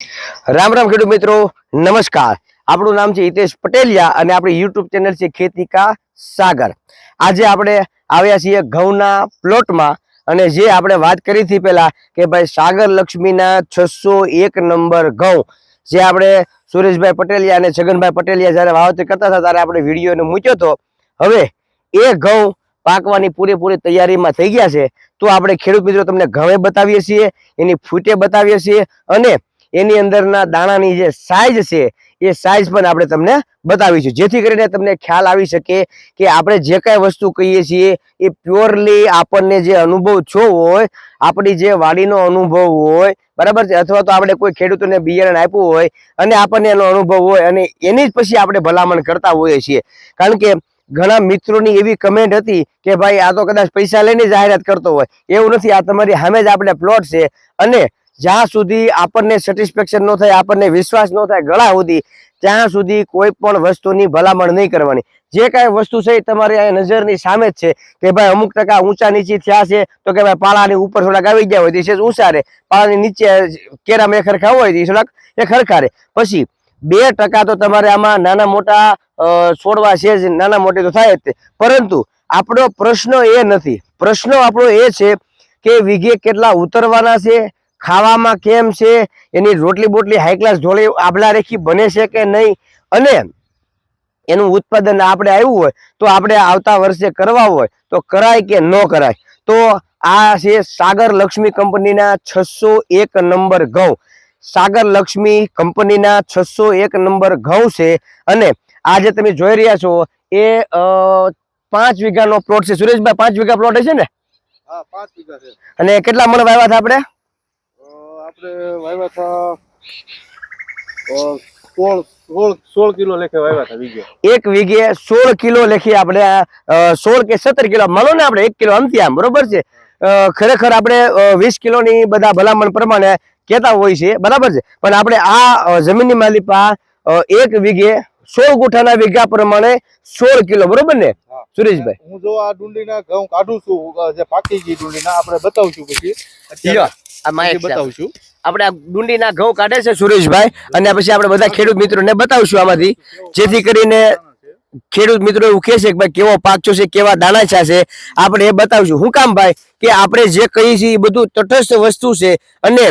રામ રામ ખેડૂત મિત્રો, નમસ્કાર. આપણું નામ છે હિતેશ પટેલિયા અને આપણી યુટ્યુબ ચેનલ છે ખેતી કા સાગર. આજે આપણે આવ્યા છીએ ઘઉંના પ્લોટમાં અને જે આપણે વાત કરી હતી પહેલા કે ભાઈ સાગર લક્ષ્મીના છસો એક નંબર ઘઉં, જે આપણે સુરેશભાઈ પટેલિયા અને છગનભાઈ પટેલિયા જ્યારે વાવતર કરતા હતા ત્યારે આપણે વિડીયોને મૂક્યો હતો. હવે એ ઘઉં પાકવાની પૂરેપૂરી તૈયારીમાં થઈ ગયા છે. તો આપણે ખેડૂત મિત્રો તમને ઘઉં બતાવીએ છીએ, એની ફૂટે બતાવીએ છીએ અને એની અંદરના દાણાની જે સાઇઝ છે, એ સાઈઝ પણ આપણે તમને બતાવીશું. જેથી કરીને તમને ખ્યાલ આવી શકે કે આપણે જે કાંઈ વસ્તુ કહીએ છીએ, એ પ્યોરલી આપણને જે અનુભવ છો હોય, આપણી જે વાડીનો અનુભવ હોય, બરાબર છે? અથવા તો આપણે કોઈ ખેડૂતોને બિયારણ આપ્યું હોય, અને આપણને એનો અનુભવ હોય, અને એની જ પછી આપણે ભલામણ કરતા હોઈએ છીએ. કારણ કે ઘણા મિત્રોની એવી કમેન્ટ હતી કે ભાઈ, આ તો કદાચ પૈસા લઈને જાહેરાત કરતો હોય. એવું નથી, આ તમારી સામે જ આપણે પ્લોટ છે, અને જ્યાં સુધી આપણને સેટિસ્ફેક્શન ન થાય, આપણને વિશ્વાસ ન થાય ગળા સુધી, ત્યાં સુધી કોઈ પણ વસ્તુની ભલામણ નહીં કરવાની. જે કાંઈ વસ્તુ છે એ તમારી આ નજરની સામે જ છે કે ભાઈ અમુક ટકા ઊંચા નીચી થયા છે, તો કે ભાઈ પાળાની ઉપર થોડાક આવી ગયા હોય તો ઊંચા રે પાળાની નીચે કેરામાં એ ખરખા હોય તો થોડાક એ ખરખા રે પછી બે ટકા તો તમારે આમાં નાના મોટા છોડવા છે જ, નાના મોટી તો થાય જ પરંતુ આપણો પ્રશ્ન એ નથી. પ્રશ્ન આપણો એ છે કે વીઘે કેટલા ઉતરવાના છે ખાવામાં કેમ છે એની રોટલી બોટલી હાઈ ક્લાસ ઢોળી આભલા રેખી બને છે કે નહીં? અને એનું ઉત્પાદન આપણે આવ્યું હોય તો આપણે આવતા વર્ષે કરવા હોય તો કરાય કે ન કરાય? તો આ છે સાગર લક્ષ્મી કંપનીના છસો એક નંબર ઘઉં. સાગર લક્ષ્મી કંપનીના છસો એક નંબર ઘઉં છે અને આ જે તમે જોઈ રહ્યા છો એ પાંચ વીઘાનો પ્લોટ છે. સુરેશભાઈ પાંચ વીઘા પ્લોટ છે ને? અને કેટલા મણ વાવ્યા હતા આપણે? આપણે વાવ્યા હતા સોળ સોળ સોળ કિલો લેખે વાવ્યા હતા વીઘે. એક વીઘે સોળ કિલો લેખી આપણે સોળ કે સત્તર કિલો મળો ને આપણે એક કિલો અંત્યા બરોબર છે? ખરેખર આપણે વીસ કિલોની બધા ભલામણ પ્રમાણે કહેતા હોય છે બરાબર છે? પણ આપણે આ જમીનની માલિપા એક વીઘે સોળ ગુઠાના વીઘા પ્રમાણે સોળ કિલો બરોબર ને? સુરેશભાઈ. હું જો આ ડુંડીના ઘઉં કાઢું છું જે પાકી ગઈ ડુંડીના આપણે બતાવશું પછી. બતાવશું આપણે આ ડુંડીના ઘઉં કાઢે છે સુરેશભાઈ, અને પછી આપણે બધા ખેડૂત મિત્રોને બતાવશું આમાંથી. જેથી કરીને ખેડૂત મિત્રો એવું છે કે ભાઈ, કેવો પાક છે, કેવા દાણા છે આપણે એ બતાવશું. હું કામ ભાઈ, કે આપણે જે કહીએ છીએ એ બધું તટસ્થ વસ્તુ છે અને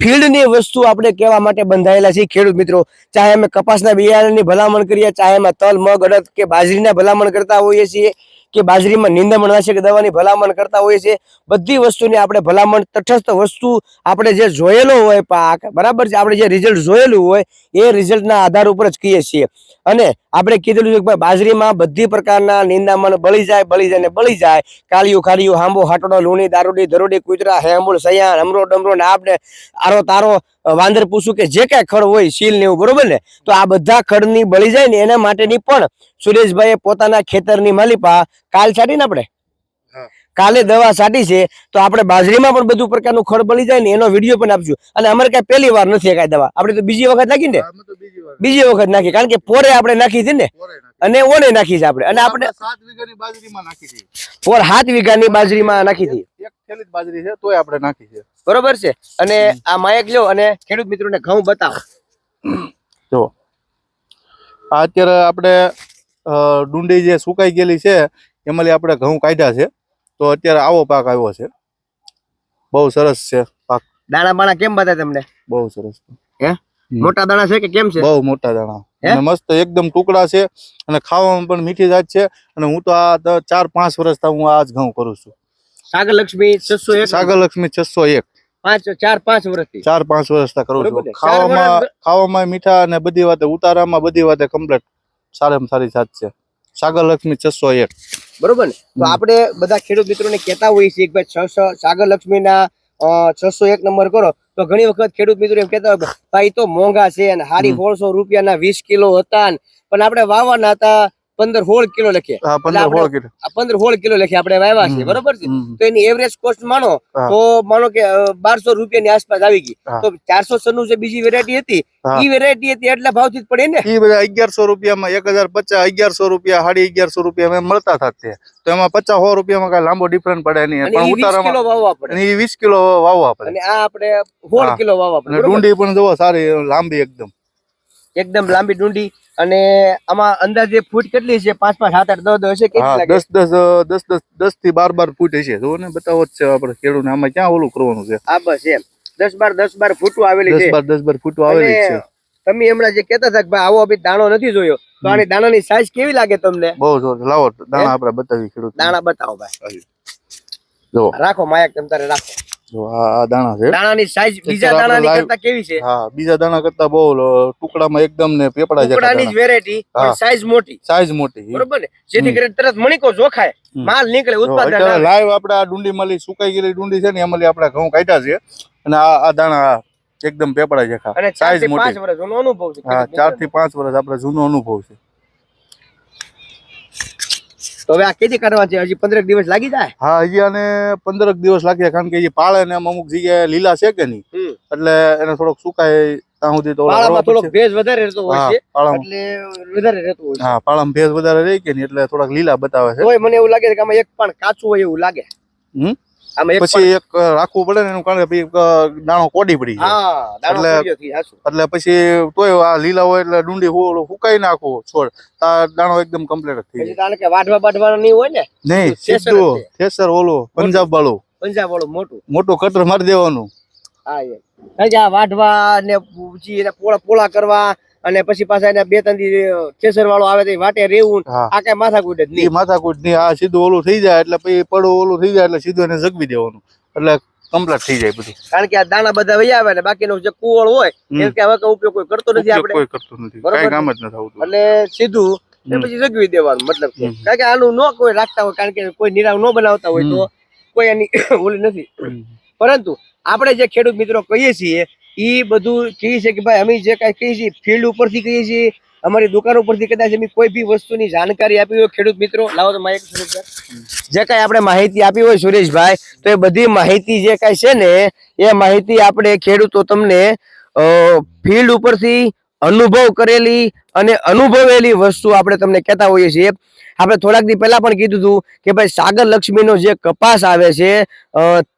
ફિલ્ડની વસ્તુ આપણે કહેવા માટે બંધાયેલા છીએ ખેડૂત મિત્રો. ચાહે અમે કપાસના બિયારણની ભલામણ કરીએ, ચાહે એમાં તલ, મગ, અડદ કે બાજરીના ભલામણ કરતા હોઈએ છીએ. કે બાજરીમાં નિંદામણનાશક દવાની ભલામણ કરતા હોઈએ છીએ, બધી વસ્તુની આપણે ભલામણ તટસ્થ વસ્તુ આપણે જે જોયેલો હોય પાક, બરાબર છે? આપણે જે રિઝલ્ટ જોયેલું હોય, એ રિઝલ્ટના આધાર ઉપર જ કહીએ છીએ. અને આપણે કીધેલું છે કે બાજરીમાં બધી પ્રકારના નિંદામણ બળી જાય બળી જાય ને બળી જાય કાલિયું ખારીયું હાંબો, હાટડો, લૂણી, દારૂડી, ધરોડી, કુતરા હેમૂળ સયાણ, અમરો, ડમરો ને આપણે આરો તારો વાંદર પૂછું કે જે કાંઈ ખડ હોય, શીલ ને એવું, બરોબર ને તો આ બધા ખડની બળી જાય ને એના માટેની પણ સુરેશભાઈએ પોતાના ખેતરની માલિપા કાલ છાંટીને આપણે. કાલે દવા સાટી છે તો આપણે બાજરીમાં પણ બધું પ્રકારનું ખડ બળી જાય ને એનો વીડિયો પણ આપજો. અને અમારે કાંઈ પહેલી વાર નથી કાંઈ દવા. આપણે તો બીજી વખત નાખી ને? બીજી વખત નાખી. કારણ કે પોરે આપણે નાખી છે ને? અને ઓને નાખી છે આપણે. અને આપણે આપણે સાત વીઘાની બાજરીમાં નાખી છે પોર સાત વીઘાની બાજરીમાં નાખી હતી. એક થેલી બાજરી છે તોય આપણે નાખી છે. બરોબર છે? અને આ માયક લ્યો અને ખેડૂત મિત્રોને ઘઉં બતાવો. જો. અત્યારે આપણે ડુંડી જે સુકાઈ ગયેલી છે એમાંથી આપણે ઘઉં કાઢ્યા છે. તો અત્યારે આવો પાક આવ્યો છે. બહુ સરસ છે પાક. દાણા બાણા કેમ બતાવે તમને? બહુ સરસ. મોટા દાણા છે કે કેમ છે? બહુ મોટા દાણા. અને મસ્ત એકદમ ટુકડા છે અને ખાવામાં પણ મીઠી જાત છે અને હું તો આ ચાર પાંચ વર્ષથી હું આ જ ઘઉં કરું છું. સાગર લક્ષ્મી છસો એક. સાગર લક્ષ્મી છસો એક. પાંચ ચાર પાંચ વર્ષથી. ચાર પાંચ વર્ષથી કરું છું. ખાવામાં ખાવામાં મીઠા અને બધી વાતે ઉતારામાં બધી વાતે કમ્પ્લીટ સારામાં સારી જાત છે. સાગર લક્ષ્મી છસો એક. બરોબર ને તો. આપણે બધા ખેડૂત મિત્રોને કહેતા હોઈએ છીએ કે ભાઈ છસો સાગર લક્ષ્મીના છસો એક નંબર કરો તો ઘણી વખત ખેડૂત મિત્રો એમ કહેતા હોય ભાઈ તો મોંઘા છે અને હારી. સોળસો રૂપિયાના વીસ કિલો હતા પણ આપણે વાવવાના હતા પંદર સોળ કિલો લખીએ પંદર સોળ કિલો. લખીએ આપણે વાવ્યા છે બરોબર છે? તો એની એવરેજ કોસ્ટ માનો તો માનો કે બારસો રૂપિયાની આસપાસ આવી ગઈ. તો ચારસો સન્નું જે બીજી વેરાયટી હતી. ઈ વેરાયટી હતી એટલા ભાવથી જ પડે ને? ઈ બધા અગિયારસો રૂપિયામાં એક હજાર પચાસ અગિયારસો રૂપિયા સાડી અગિયારસો રૂપિયા મળતા થાત તે. તો એમાં પચાસ સો રૂપિયામાં કઈ લાંબો ડિફરન્સ પડે નહીં. પણ ઉતારામાં કિલો વાવવા પડે. વીસ કિલો વાવવા પડે. અને આ આપણે સોળ કિલો વાવવા પડે ડુંડી પણ જોવો સારી લાંબી એકદમ. એકદમ લાંબી ડુંડી અને આમાં અંદાજે ફૂટ કેટલી છે? પાંચ પાંચ સાત આઠ દસ દસ હશે દસ દસ દસ દસ દસથી બાર બાર ફૂટ હશે. જો ને બતાવો છે આપણે ખેડૂત આમાં ક્યાં ઓલું કરવાનું છે? આ બસ એમ. દસ બાર દસ બાર ફૂટું આવેલી દસ છે. બાર દસ બાર ફૂટું આવેલી છે. તમે હમણાં જે કેતા હતા કે ભાઈ આવો અભી દાણો નથી જોયો તો આની દાણાની સાઈઝ કેવી લાગે તમને? બહુ જોર લાવો દાણા આપણે બતાવી ખેડૂત દાણા બતાવો ભાઈ. જો રાખો માયક તમ તારે રાખો. જો આ આ દાણા છે. દાણાની સાઈઝ બીજા દાણાની કરતા કેવી છે? હા બીજા દાણા કરતા બહુ ટુકડામાં એકદમ ને પેપડા ટુકડાની જ વેરાયટી પણ સાઈઝ મોટી. સાઈઝ મોટી બરોબર ને? જેથી કરીને તરત મણિકો જોખાય માલ નીકળે ઉત્પાદન લાઈવ આપણે આ ડુંડી મળી સુકાઈ ગયેલી ડુંડી છે ને એમાંથી આપણે ઘઉં કાઢ્યા છે. અને આ આ દાણા એકદમ પેપડા જેખા. સાઈઝ પાંચ મોટી. વર્ષ જૂનો અનુભવ છે. હા ચારથી પાંચ વર્ષ આપણે જૂનો અનુભવ છે. તો હવે આ કેદી કરવા છે? હજી પંદર દિવસ લાગી જાય? હા હજી આને પંદરક દિવસ લાગે કારણ કે એ પાળે ને અમુક જગ્યાએ લીલા છે કે નહીં? એટલે એને થોડોક સુકાય ત્યાં સુધી તો થોડોક ભેજ વધારે રહેતો હોય છે એટલે વધારે રહેતું હોય હા પાળામાં ભેજ વધારે રહી કે નહીં એટલે થોડાક લીલા બતાવે છે. મને એવું લાગે છે કે આમાં એક પણ કાચું હોય એવું લાગે. હમ? પછી એક રાખવું પડે ને એનું કારણ કે દાણો કોડી પડી જાય. એટલે-. એટલે પછી તોય આ લીલા હોય એટલે ડુંડી હુકાઈ નાખો છોડ. તા દાણો એકદમ કમ્પ્લીટ થઈ જાય. તાને કે વાઢવા બાઢવાનું નહીં હોય ને નહીં સીધું થેસર ઓલું પંજાબ વાળું. પંજાબ વાળું મોટું. મોટું કટર મારી દેવાનું. હા કારણ આ વાઢવા ને પોળા પોળા કરવા અને પછી પાછા એના બે ત્રણ દી કેસર વાળો આવે તો વાટે રેવું આ કઈ માથાકૂટ જ નહીં. માથાકૂટ નહીં. આ સીધું ઓલું થઈ જાય એટલે પછી પડો ઓલું થઈ જાય એટલે સીધું એને જગવી દેવાનું. એટલે કમ્પ્લીટ થઈ જાય બધું. કારણ કે આ દાણા બધા વહી આવે ને બાકીનો જે કુવળ હોય એ કે હવે કઈ ઉપયોગ કોઈ કરતો નથી આપણે. કોઈ કરતો નથી. કઈ કામ જ ન આવતું એટલે સીધું એ પછી જગવી દેવાનું મતલબ કારણ કે આનું ન કોઈ રાખતા હોય કારણ કે કોઈ નિરાવ ન બનાવતા હોય તો કોઈ એની ઓલી નથી. પરંતુ આપણે જે ખેડૂત મિત્રો કહીએ છીએ એ બધું કહીએ છે કે ભાઈ અમે જે કાંઈ કહીએ છીએ ફિલ્ડ ઉપરથી કહીએ છીએ અમારી દુકાન ઉપરથી કદાચ અમે કોઈ બી વસ્તુની જાણકારી આપી હોય, ખેડૂત મિત્રો. લાવો તો માહિતી જે કાંઈ આપણે માહિતી આપી હોય, સુરેશભાઈ, તો એ બધી માહિતી જે કાંઈ છે ને, એ માહિતી આપણે ખેડૂતો તમને ફિલ્ડ ઉપરથી અનુભવ કરેલી અને અનુભવેલી વસ્તુ આપણે તમને કહેતા હોઈએ છીએ. આપણે થોડાક દી પહેલા પણ કીધું હતું કે ભાઈ સાગર લક્ષ્મીનો જે કપાસ આવે છે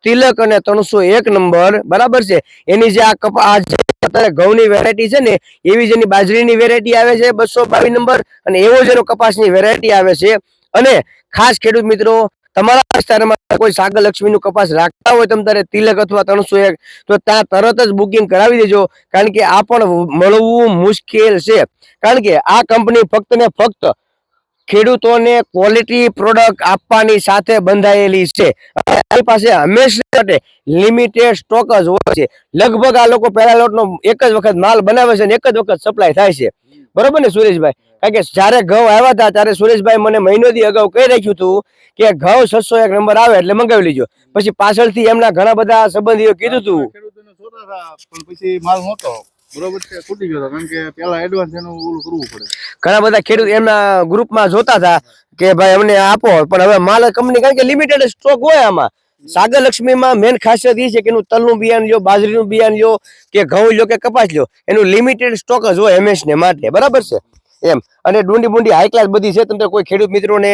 તિલક અને ત્રણસો એક નંબર, બરાબર છે? એની જે આ કપા જે અત્યારે ઘઉંની વેરાયટી છે ને, એવી જેની બાજરીની વેરાયટી આવે છે, બસો બાવીસ નંબર, અને એવો જ કપાસની વેરાયટી આવે છે. અને ખાસ ખેડૂત મિત્રો, તમારા વિસ્તારમાં કોઈ સાગર કપાસ રાખતા હોય તમે તારે તિલક અથવા ત્રણસો એક, તો ત્યાં તરત જ બુકિંગ કરાવી દેજો, કારણ કે આ પણ મળવું મુશ્કેલ છે. કારણ કે આ કંપની ફક્ત ને ફક્ત ખેડૂતોને ક્વોલિટી પ્રોડક્ટ આપવાની સાથે બંધાયેલી છે. આપણી પાસે હંમેશા માટે લિમિટેડ સ્ટોક જ હોય છે. લગભગ આ લોકો પહેલા લોટનો એક જ વખત માલ બનાવે છે અને એક જ વખત સપ્લાય થાય છે. બરોબર ને સુરેશભાઈ? કારણ કે જ્યારે ઘઉં આવ્યા હતા ત્યારે સુરેશભાઈ મને મહિનોથી અગાઉ કહી રાખ્યું હતું કે ઘઉં છસો એક નંબર આવે એટલે મંગાવી લીજો. પછી પાછળથી એમના ઘણા બધા સંબંધીઓ કીધું હતું, પણ પછી માલ નહોતો. ઘણા બધા ખેડૂત એમના ગ્રુપમાં જોતા હતા કે ભાઈ અમને આપો, પણ હવે માલ કંપની કારણ કે લિમિટેડ સ્ટોક હોય આમાં. સાગર લક્ષ્મીમાં મેન ખાસિયત એ છે કે એનું તલનું બિયારણ લ્યો, બાજરીનું બિયારણ લ્યો, કે ઘઉં લ્યો, કે કપાસ લ્યો, એનું લિમિટેડ સ્ટોક જ હોય એમએસ ને માટે, બરાબર છે? એમ. અને ડુંડી બુંડી હાઈ ક્લાસ બધી છે તમને કોઈ ખેડૂત મિત્રોને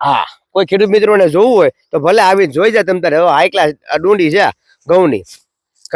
હા, કોઈ ખેડૂત મિત્રોને જોવું હોય, તો ભલે આવી જોઈ જાય તમે તારે હાઈ ક્લાસ ડુંડી છે ઘઉંની.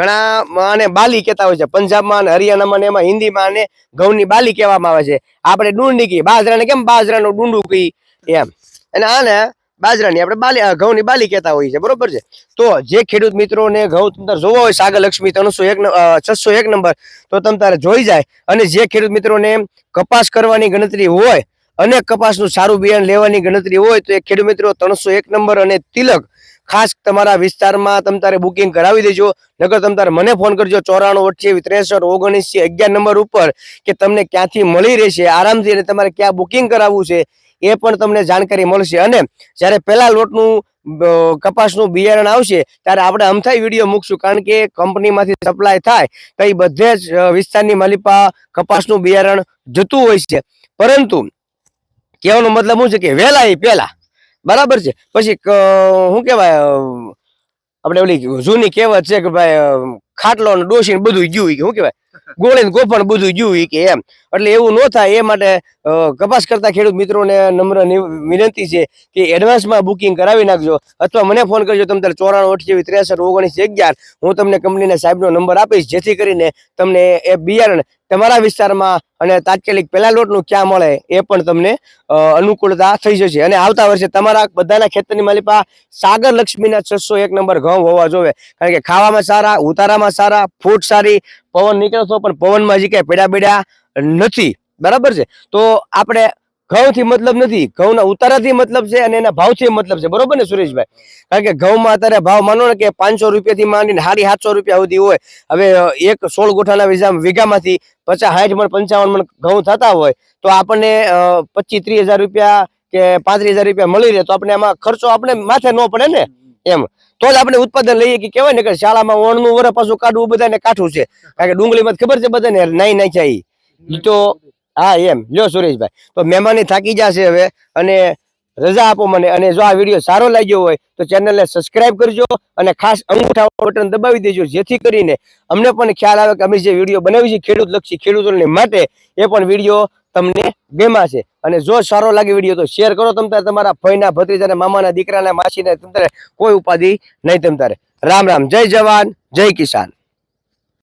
ઘણા આને બાલી કહેતા હોય છે. પંજાબમાં અને હરિયાણામાં એમાં હિન્દીમાં આને ઘઉંની બાલી કહેવામાં આવે છે. આપણે ડુંડી કહીએ. બાજરાને કેમ બાજરાનું ડુંડું કહી એમ. અને આને બાજરાની આપણે બાલી ઘઉંની બાલી કહેતા હોઈએ છે બરોબર છે? તો જે ખેડૂત મિત્રોને ઘઉં તમ તારે જોવો હોય સાગર લક્ષ્મી ત્રણસો એક છસો એક નંબર, તો તમ તારે જોઈ જાય. અને જે ખેડૂત મિત્રોને કપાસ કરવાની ગણતરી હોય અને કપાસનું સારું બિયારણ લેવાની ગણતરી હોય, તો એ ખેડૂત મિત્રો ત્રણસો એક નંબર અને તિલક ખાસ તમારા વિસ્તારમાં તમ તારે બુકિંગ કરાવી દેજો. નગર તમ તારે મને ફોન કરજો ચોરાણું અઠ્યાવીસ ત્રેસઠ ઓગણીસ છે અગિયાર નંબર ઉપર કે તમને ક્યાંથી મળી રહેશે, આરામથી અને તમારે ક્યાં બુકિંગ કરાવવું છે એ પણ તમને જાણકારી મળશે. અને જ્યારે પહેલા લોટનું કપાસનું બિયારણ આવશે ત્યારે આપણે અમથાઈ વીડિયો મૂકશું કારણ કે કંપનીમાંથી સપ્લાય થાય તો એ બધે જ વિસ્તારની માલિપા કપાસનું બિયારણ જતું હોય છે. પરંતુ કહેવાનો મતલબ શું છે કે વહેલા એ પહેલા બરાબર છે. પછી શું કહેવાય આપણે ઓલી જૂની કહેવત છે કે ભાઈ ખાટલો ને ડોસી ને બધું ગયું શું કહેવાય? ગોળી ગોપણ બધું જોયું કે એમ. એટલે એવું ન થાય, એ માટે કપાસ કરતા ખેડૂત મિત્રોને નમ્ર વિનંતી છે કે એડવાન્સમાં બુકિંગ કરાવી નાખજો. અથવા મને ફોન કરજો, તમે તારે ચોરાણું, અઠ્યાવીસ, ત્રેસઠ, ઓગણીસ, અગિયાર. હું તમને કંપનીના સાહેબનો નંબર આપીશ, જેથી કરીને તમને એ બિયારણ તમારા વિસ્તારમાં અને તાત્કાલિક પહેલા લોટનું ક્યાં મળે એ પણ તમને અનુકૂળતા થઈ જશે. અને આવતા વર્ષે તમારા બધાના ખેતરની માલિપા સાગર લક્ષ્મીના છસો એક નંબર ઘઉં હોવા જોવે. કારણ કે ખાવામાં સારા, ઉતારામાં સારા, ફૂટ સારી પવન નીકળે પણ પવનમાં હજી કાંઈ પેડા બેડા નથી. બરાબર છે? તો આપણે ઘઉંથી મતલબ નથી, ઘઉંના ઉતારાથી મતલબ છે અને એના ભાવથી મતલબ છે. બરોબર ને સુરેશભાઈ? કારણ કે ઘઉંમાં અત્યારે ભાવ માનો ને કે પાંચસો રૂપિયાથી માંડીને સાડી સાતસો રૂપિયા સુધી હોય. હવે એક સોળ ગોઠાના વિઝા, વીઘામાંથી પચાસ, સાઠ મણ, પંચાવન મણ ઘઉં થતા હોય, તો આપણને પચીસ, ત્રીસ હજાર રૂપિયા કે પાંત્રીસ હજાર રૂપિયા મળી રહે. તો આપણે એમાં ખર્ચો આપણે માથે ન પડે ને? એમ. તો જ આપણે ઉત્પાદન લઈએ કે કહેવાય ને કે શાળામાં ઓણનું વર પાછું કાઢવું બધાને કાઠું છે. કારણ કે ડુંગળીમાં ખબર છે બધાને, નાઈ નાખ્યા તો, હા, એમ. લ્યો સુરેશભાઈ. તો મહેમાની થાકી જશે હવે અને રજા આપો મને અને જો આ વીડિયો સારો લાગ્યો હોય તો ચેનલને સબસ્ક્રાઇબ કરજો અને ખાસ અંગૂઠા બટન દબાવી દેજો, જેથી કરીને અમને પણ ખ્યાલ આવે કે અમે જે વીડિયો બનાવી છે ખેડૂત લક્ષી ખેડૂતોને માટે, એ પણ વીડિયો તમને ગમાશે અને જો સારો લાગે વીડિયો તો શેર કરો તમ તારે, તમારા ભાઈના, ભત્રીજાના, મામાના, દીકરાના, માસીને, તમ તારે કોઈ ઉપાધિ નહીં તમ તારે. રામ રામ, જય જવાન, જય કિસાન.